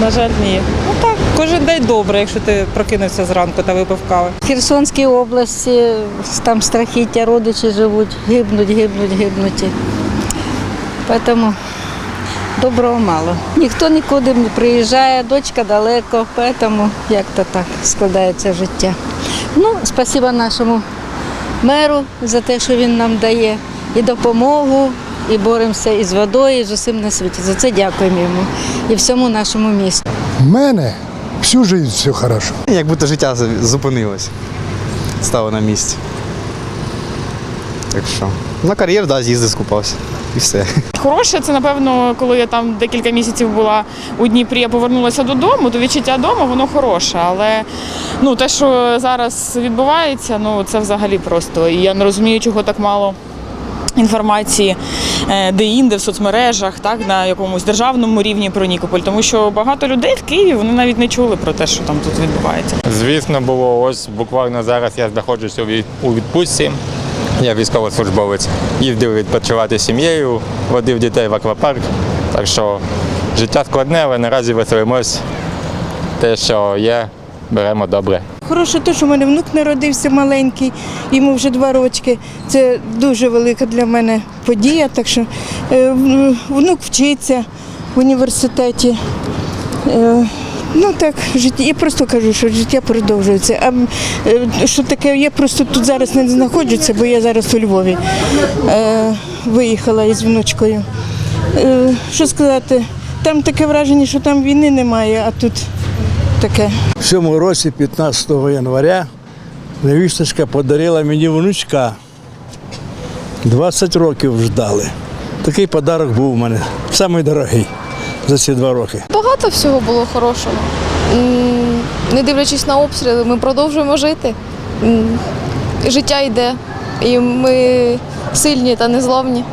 На жаль, ні. Ну так, кожен день добре, якщо ти прокинувся зранку та випив кави. В Херсонській області там страхіття, родичі живуть, гибнуть, гибнуть, гибнуть. Тому доброго мало. Ніхто нікуди не приїжджає, дочка далеко, тому як-то так складається життя. Ну, спасибо нашому меру за те, що він нам дає і допомогу, і боремося із водою, і з усім на світі. За це дякуємо йому і всьому нашому місту. У мене всю життя все хорошо. Як будто життя зупинилось, стало на місці. Так що. На кар'єр, да, з'їздив, скупався. І все. Хороше, це напевно, коли я там декілька місяців була у Дніпрі, я повернулася додому, то відчуття дому воно хороше. Але ну те, що зараз відбувається, ну це взагалі просто. І я не розумію, чого так мало. Інформації е, де-інде в соцмережах, так на якомусь державному рівні про Нікополь, тому що багато людей в Києві вони навіть не чули про те, що там тут відбувається. Звісно, було ось буквально зараз я знаходжуся у відпустці. Я військовослужбовець. Їздив відпочивати сім'єю, водив дітей в аквапарк. Так що життя складне, але наразі веселимось. Те, що є, беремо добре. Хороше те, що в мене внук народився маленький, йому вже два рочки. Це дуже велика для мене подія. Так що е, внук вчиться в університеті. Е, Ну так, життя. Я просто кажу, що життя продовжується. А е, що таке, я просто тут зараз не знаходжуся, бо я зараз у Львові е, виїхала із внучкою. Е, що сказати, там таке враження, що там війни немає, а тут таке. В цьому році, 15 января, невісточка подарила мені внучка. 20 років ждали. Такий подарок був у мене, самий дорогий за ці два роки. Багато всього було хорошого. Не дивлячись на обстріли, ми продовжуємо жити. Життя йде, і ми сильні та незламні.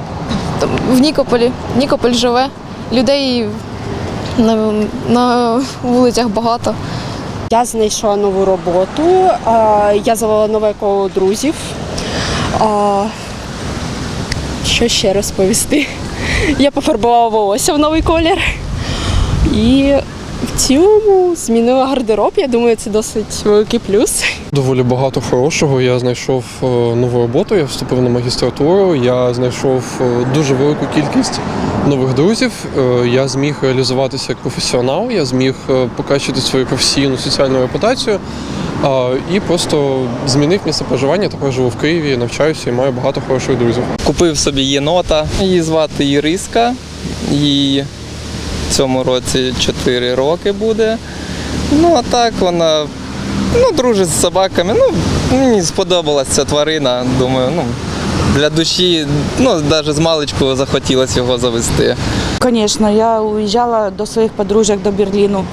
В Нікополі. Нікополь живе, людей на, на вулицях багато. Я знайшла нову роботу, я завела нове коло друзів. Що ще розповісти? Я пофарбувала волосся в новий колір. І в цілому змінила гардероб. Я думаю, це досить великий плюс. Доволі багато хорошого. Я знайшов е, нову роботу, я вступив на магістратуру, я знайшов е, дуже велику кількість нових друзів. Е, Я зміг реалізуватися як професіонал, я зміг покращити свою професійну соціальну репутацію і просто змінив місце проживання. Тепер живу в Києві, навчаюся і маю багато хороших друзів. Купив собі єнота, її звати Іриска. В цьому році 4 роки буде. Ну, а так вона ну, дружить з собаками. Ну, мені сподобалася ця тварина. Думаю, ну, для душі, ну, навіть з маличку захотілося його завести. Конечно, я уезжала до своих подружек до Берліну.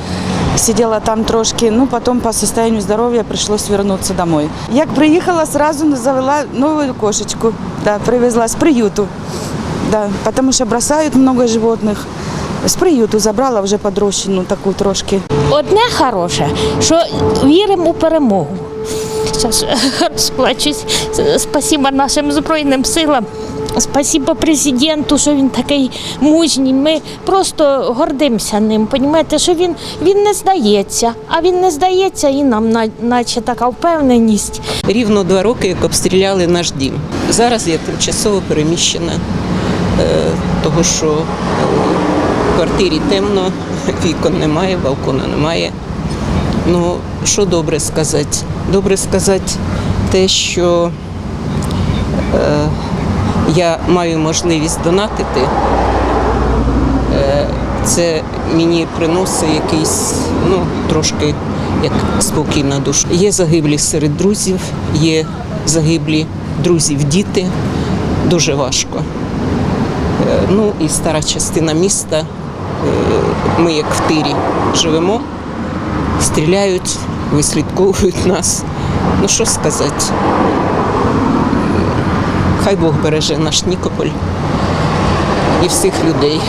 Сидела там трошки, ну потом по состоянию здоровья пришлось вернуться домой. Як приїхала, сразу завела новую кошечку, да, привезла з приюту. Да, потому що бросають много животных. З приюту забрала вже подрощену таку трошки. Одне хороше, що віримо у перемогу. Зараз розплачусь. Спасибо нашим Збройним силам. Спасибо президенту, що він такий мужній. Ми просто гордимося ним. Понімаєте, що він, він не здається, а він не здається і нам наче така впевненість. Рівно два роки, як обстріляли наш дім. Зараз я тимчасово переміщена, е, того що е, квартирі темно, вікон немає, балкона немає. Ну, що добре сказати? Добре сказати те, що е, я маю можливість донатити. Е, це мені приносить якийсь, ну, трошки як спокій на душу. Є загиблі серед друзів, є загиблі друзів діти. Дуже важко. Е, Ну і стара частина міста. Е, Ми як в тирі живемо, стріляють, вислідковують нас. Ну що сказати? Хай Бог береже наш Нікополь і всіх людей.